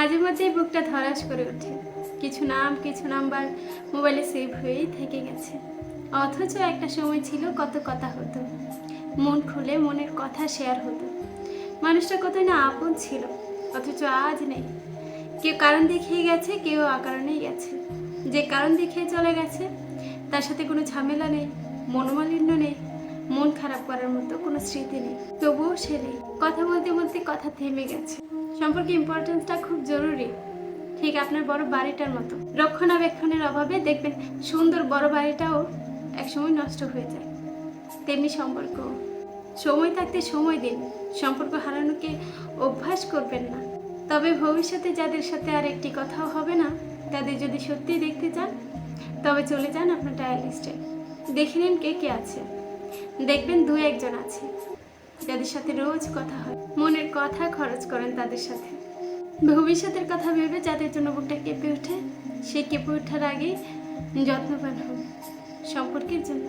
মাঝে মধ্যেই বুকটা ধরাস করে ওঠে। কিছু নাম, কিছু নাম্বার মোবাইলে সেভ হয়েই থেকে গেছে। অথচ একটা সময় ছিল কত কথা হতো। মন খুলে মনের কথা শেয়ার হতো। মানুষটা কতই না আপন ছিল, অথচ আজ নেই। কেউ কারণ দেখিয়ে গেছে, কেউ অকারণেই গেছে। যে কারণ দেখিয়ে চলে গেছে, তার সাথে কোনো ঝামেলা নেই, মনোমালিন্য নেই, মন খারাপ করার মতো কোনো স্মৃতি নেই। তবুও সে নেই। কথা বলতে বলতে কথা থেমে গেছে। সম্পর্কে ইম্পর্টেন্সটা খুব জরুরি। ঠিক আপনার বড় বাড়িটার মতো। রক্ষণাবেক্ষণের অভাবে দেখবেন সুন্দর বড় বাড়িটাও একসময় নষ্ট হয়ে যায়। তেমনি সম্পর্ক। সময় থাকতে সময় দিন। সম্পর্ক হারানোকে অভ্যাস করবেন না। তবে ভবিষ্যতে যাদের সাথে আর একটি কথাও হবে না, তাদের যদি সত্যি দেখতে চান, তবে চলে যান আপনার ডায়াল লিস্টে দেখে নিন কে কে আছে। দেখবেন দু একজন আছে। যাদের সাথে রোজ কথা হয়, মনের কথা খরচ করেন তাদের সাথে। ভবিষ্যতের কথা ভেবে যাদের জন্য বুকটা কেঁপে ওঠে সেই কেঁপে ওঠার আগেই যত্নবান হন। সম্পর্কের জন্য।